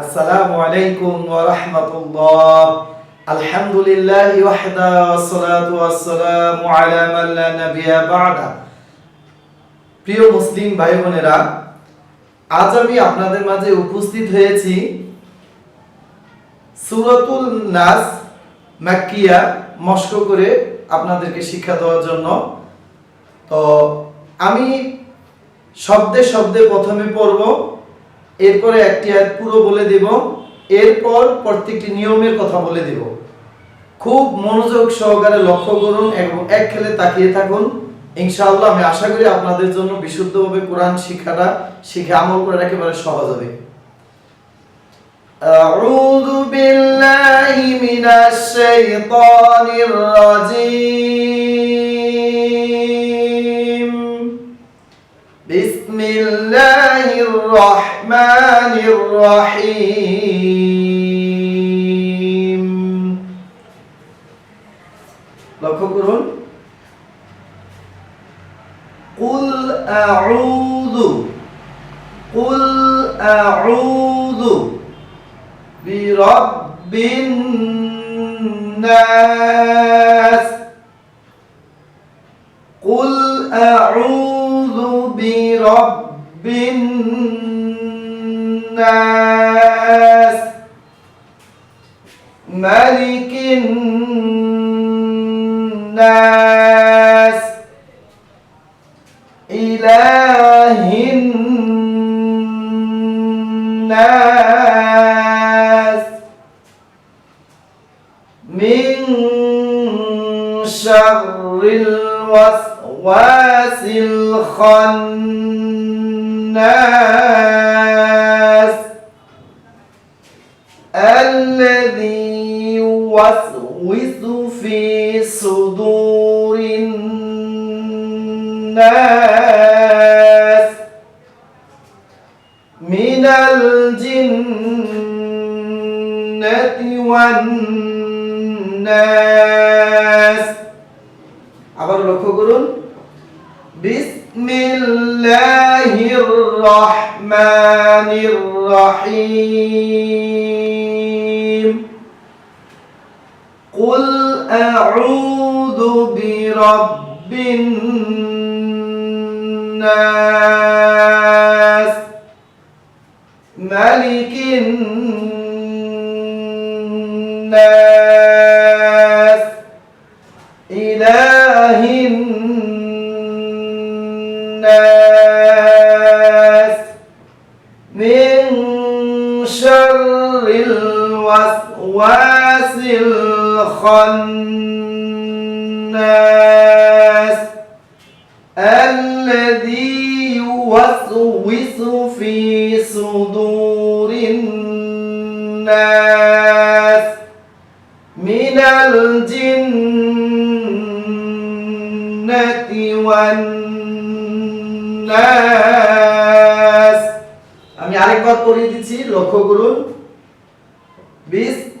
আসসালামু আলাইকুম ওয়া রাহমাতুল্লাহ। আলহামদুলিল্লাহ ওয়াহদা ওয়াসসালাতু ওয়াসসালামু আলা মান লা নাবিয়্যা বা'দা। প্রিয় মুসলিম ভাই বোনেরা আজ আমি আপনাদের মাঝে উপস্থিত হয়েছি সূরাতুল নাস মাক্কিয়া মস্ক করে আপনাদেরকে শিক্ষা দেওয়ার জন্য। তো আমি শব্দে শব্দে প্রথমে পড়ব। এরপরে একটি আয়াত পুরো বলে দেব এরপর প্রত্যেকটি নিয়মের কথা বলে দেব খুব মনোযোগ সহকারে লক্ষ্য করুন এবং এক খেলে তাকিয়ে থাকুন ইনশাআল্লাহ আমি আশা করি আপনাদের জন্য বিশুদ্ধভাবে কোরআন শিক্ষাটা শিখে আমল করা একেবারে সহজ হবে أعوذ بالله من الشيطان الرجيم بسم الله الرحمن الرحيم লক্ষ্য করুন قل أعوذ قل أعوذ برب الناس قل أعوذ برب الناس ملك الناس إله الناس من شر الوسواس الخناس الذي يوسوس في صدور الناس من الجنة والناس আবার লক্ষ্য করুন بسم الله الرحمن الرحيم. قل أعوذ برب الناس. ملك الناس. الوسواس الخناس الذي يوسوس في صدور الناس من الجنة والناس আমি আরেকবার পড়িয়ে দিচ্ছি লক্ষ্য করুন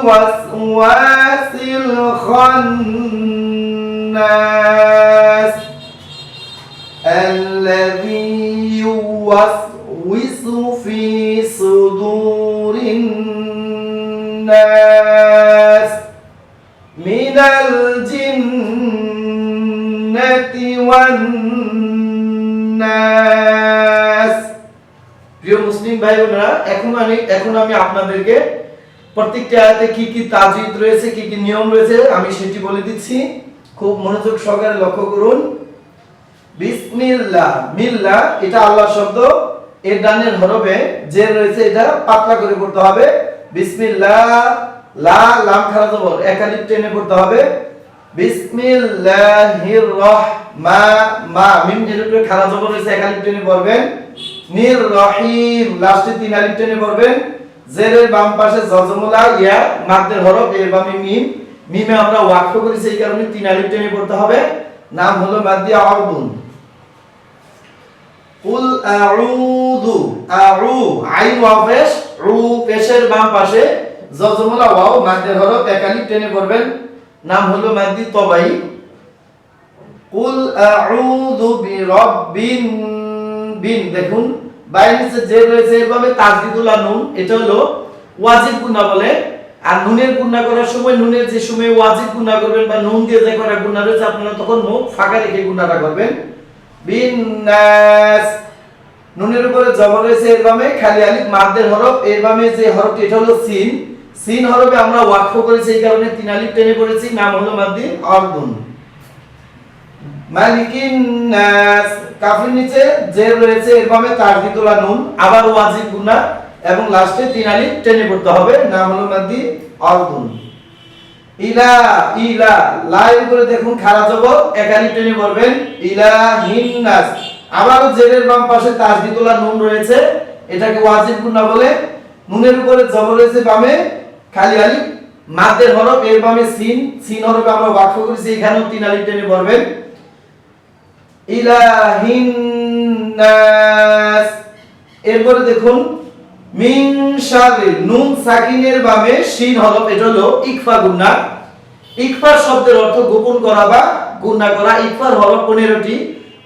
الوسواس الخناس الذي يوسوس في صدور الناس من الجنة والناس প্রিয় মুসলিম ভাই বোনেরা এখন আমি এখন আমি আপনাদেরকে প্রত্যেকটি আয়াতে কি কি তাজিদ রয়েছে, কি কি নিয়ম রয়েছে, আমি সেটি বলে দিচ্ছি। খুব মনোযোগ সহকারে লক্ষ্য করুন। বিসমিল্লাহ মিল্লাহ এটা আল্লাহ শব্দ। এর ডানের হরফে যে রয়েছে, এটা পাতলা করে পড়তে হবে। বিসমিল্লাহ, লা, লাম খারা জবর একালিপ টেনে পড়তে হবে। বিসমিল্লাহির রহমা মা, মিম এর উপরে জবর রয়েছে এক আলিফ টেনে পড়বেন। নির রহিম, লাস্টে তিন আলিফ টেনে পড়বেন। জেরের বাম পাশে জজমুলা ইয়া, মাদ্দের হরফ, এর বামে মিম। মিমে আমরা ওয়াকফ করেছি এই কারণে তিন আলিফ টেনে পড়তে হবে। নাম হলো মাদ্দিয়া আরদুন কুল আউযু আউ, আইন ওয়াও পেশ, রু পেশের বাম পাশে জজমুলা ওয়াও, মাদ্দের হরফ, এক আলিফ টেনে পড়বেন। নাম হলো মাদ্দি তবাই। কুল আউযু বিরাব্বিন বিন, দেখুন। বাইরে নিচে যে রয়েছে, এভাবে তাজদিদুল্লাহ নুন, এটা হলো ওয়াজিব গুণা বলে। আর নুনের গুণা করার সময়, নুনের যে সময় ওয়াজিব গুণা করবেন বা নুন দিয়ে যে করা গুণা রয়েছে, আপনারা তখন মুখ ফাঁকা রেখে গুণাটা করবেন। বিন্নাস নুনের উপরে জবর রয়েছে, এর বামে খালি আলিফ মাদ্দের হরফ, এর যে হরফটি, এটা হলো সিন। সিন হরফে আমরা ওয়াকফ করেছি, এই কারণে তিন আলিফ টেনে পড়েছি, নাম হলো মাদ্দি অর্দুন মালিকিন নাস কাফির নিচে যে রয়েছে, এর বামে তারদিতুলা নুন, আবার ওয়াজিব গুনা এবং লাস্টে তিন আলিফ টেনে পড়তে হবে, নাম হলো মাদ্দি অর্দুন ইলা ইলা, লাইন করে দেখুন খারা জবর এক আলিফ টেনে পড়বেন, ইলা হিন্নাস আবারও জেরের বাম পাশে তাসদিদুল্লাহ নুন রয়েছে, এটাকে ওয়াজিব গুনা বলে। নুনের উপরে জবর রয়েছে বামে, খালি আলিফ মাদ্দের হরফ, এর বামে সিন সিন হরফে আমরা বাক্য করেছি, এখানেও তিন আলিফ টেনে পড়বেন। ইলাহিন্নাস এরপরে দেখুন, মিন শারির নুন সাকিনের বামে শিন হরফ, এটা হলো ইকফা গুন্না। ইকফার শব্দের অর্থ গোপন করা বা গুন্না করা। ইকফার হরফ 15টি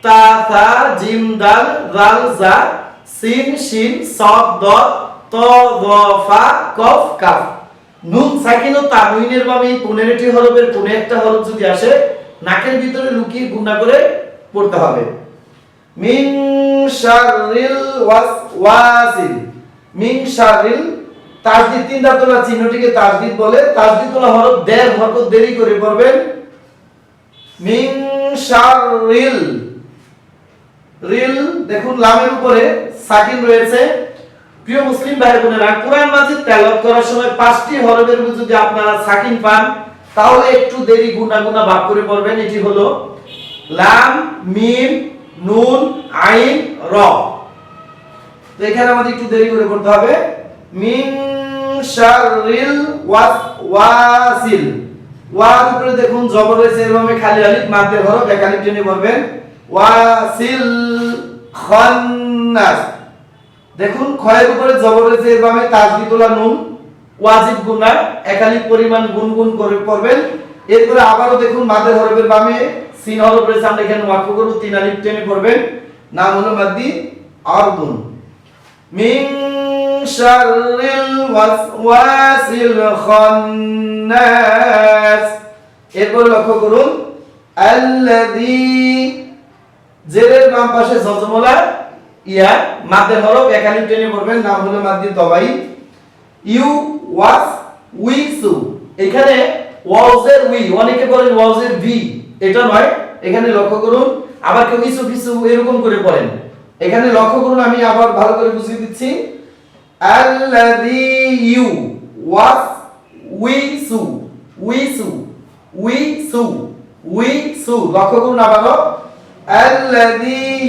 তা থা জিম, দাল, রাল, জা, সিন, শিন সদ দত, ত দ ফা, কফ, কাফ। নুন সাকিন ও তানউইনের বামে এই 15টি হরফের কোন একটা হরফ যদি আসে, নাকের ভিতরে লুকিয়ে গুন্না করে পড়তে হবে। মিন শাররিল ওয়াসওয়াসিল মিন শাররিল তাসদিদ তিন দাঁতলা চিহ্নটিকে তাসদিদ বলে। তাসদিদুল্লাহ হরফ দেড় হরকত দেরি করে পড়বেন। মিন শাররিল, রিল, দেখুন লামের উপরে সাকিন রয়েছে। প্রিয় মুসলিম ভাই বোনেরা কোরআন মাজিদ তেলাওয়াত করার সময় পাঁচটি হরফের যদি আপনারা সাকিন পান, তাহলে একটু দেরি গুনা গুনা ভাগ করে পড়বেন। এটি হলো লাম, মিম, নুন, আইন, র। তো এখানে আমাদের একটু দেরি করে করতে হবে। মিন শাররিল, ওয়াস, ওয়াসিল। ওয়ার উপরে দেখুন, জবর রয়েছে, এভাবে খালি আলিফ মাদ্দের ধরো এক আলিফ টেনে পড়বেন ওয়াসিল খান্নাস। দেখুন খয়ের উপরে জবর রয়েছে, এভাবে তাসদিদুল্লাহ নুন, ওয়াজিব গুনা একালিক পরিমাণ গুনগুন করে পড়বেন এরপরে আবারও দেখুন মাদের হরফের বামে। সিন হরফ রয়েছে আমরা এখানে ওয়াকফ করব, তিন আলিফ টেনে পড়বেন। নাম হলো মাদ্দি আরদুন। মিন শাররিল ওয়াসওয়াসিল খান্নাস। এরপর লক্ষ্য করুন, আল্লাযী জেরের বাম পাশে জজমলা, ইয়া, মাদের হরফ একালিফ টেনে পড়বেন, নাম হলো মাদ্দি তবাই ইউ ওয়াস উই সু এখানে ওয়াজের উই, অনেকে বলেন ওয়াজের ভি। এটা নয়, এখানে লক্ষ্য করুন, আবার কেউ কিছু ফিসু এরকম করে বলেন। এখানে লক্ষ্য করুন, আমি আবার ভালো করে বুঝিয়ে দিচ্ছি। আল্লাযী ইউ উই উই উই সু উই সু। লক্ষ্য করুন আবারও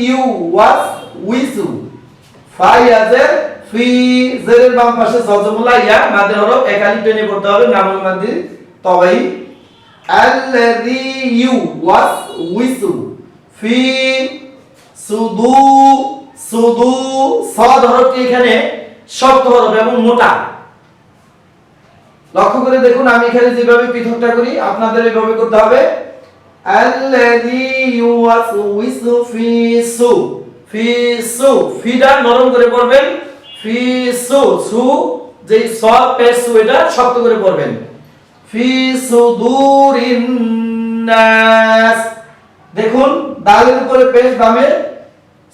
ইউ উই সু। বাম পাশে জজমুলা ইয়া, মাদের হরফ একালি টেনে পড়তে হবে, নামুল মাদি তবাই। ওয়াস উইসু ফি সুদু সুদু সদ হরফটি এখানে? শব্দ হরফ এবং মোটা। লক্ষ্য করে দেখুন, আমি এখানে যেভাবে পৃথকটা করি, আপনাদের এভাবে করতে হবে। আল্লাযী ইউওয়াসউইসু ফি সু ফি সু ফিটা নরম করে পড়বেন। ফি সু সু যে সব পেশ সু, এটা শক্ত করে পড়বেন। ফি সুদুরিন নাস। দেখুন, দালের উপরে পেশ বামে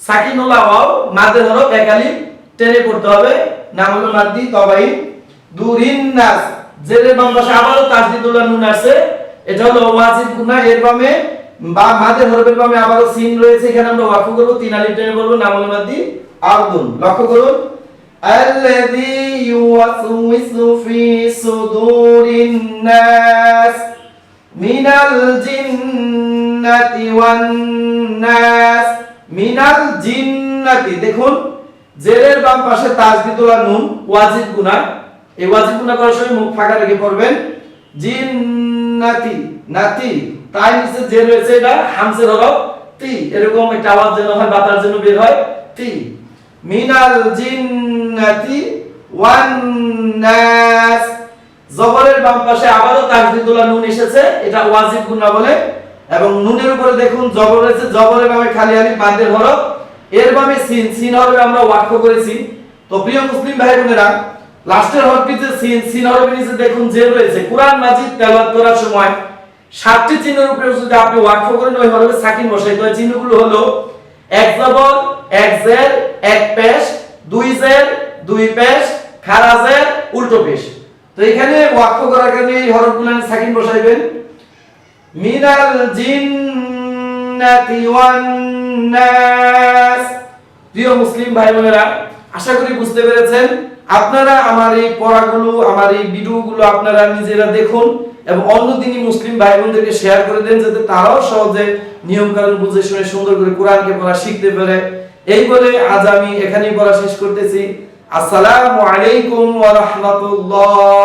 সাকিনুল্লাহ ওয়াও মাদের হরফ একালি টেনে পড়তে হবে। নাম হলো মাদ্দি তবাই দুরিন নাস। জেরে বাম পাশে আবারও তাসদিদুল্লাহ নুন আছে এটা হলো ওয়াজিব গুনা, এর বামে বা মাদের হরফের বামে আবারও সিন রয়েছে। এখানে আমরা ওয়াকফ করব, তিন আলিফ টেনে বলব নাম হলো মাদ্দি আরদুন লক্ষ্য করুন الذي يوسوس في صدور الناس মিনাল জিন্নাতি ওয়ান নাস মিনাল জিন্নাতি দেখুন জেরের বাম পাশে তাজদিদুল্লাহ নুন ওয়াজিব গুনা এই ওয়াজিব গুনা করার সময় মুখ ফাঁকা রেখে পড়বেন জিন্নাতি নাতি তাই নিচে যে রয়েছে এটা হামসের হরফ তি এরকম একটা আওয়াজ যেন হয় বাতার যেন বের হয় তি মিনাল জিন্নাতি ওয়ান নাস জবরের বাম পাশে আবারও তাকদিদুল্লাহ নুন এসেছে, এটা ওয়াজিব গুনা বলে। এবং নুনের উপরে দেখুন, জবর রয়েছে, জবরের বামে খালি আলিফ বাদের হরফ। এর বামে সিন সিন হরফে আমরা ওয়াক্য করেছি। তো প্রিয় মুসলিম ভাই বোনেরা, লাস্টের হরফটিতে সিন সিন হরফের নিচে দেখুন যে রয়েছে, কোরআন মাজিদ তেলাওয়াত করার সময় সাতটি চিহ্নের উপরে যদি আপনি ওয়াক্য করেন, ওই হরফে সাকিন বসাই তো চিহ্নগুলো হলো এক জবর, এক জের এক পেশ, দুই জের দুই পেশ, খারা জের উল্টো পেশ। তো এখানে ওয়াক্য করার কারণে এই হরফগুলো সাকিন বসাইবেন। মিনাল জিন্নাতি ওয়ান নাস। প্রিয় মুসলিম ভাই বোনেরা আশা করি বুঝতে পেরেছেন। আপনারা আমার এই পড়াগুলো, আমার এই ভিডিওগুলো আপনারা নিজেরা দেখুন। এবং অন্য দিনই মুসলিম ভাই বোনদেরকে শেয়ার করে দেন যাতে তারাও সহজে নিয়ম কানুন বুঝে শুনে সুন্দর করে কোরআনকে পড়া শিখতে পারে। এই বলে আজ আমি এখানেই পড়া শেষ করতেছি। আসসালামু আলাইকুম ওয়া রাহমাতুল্লাহ।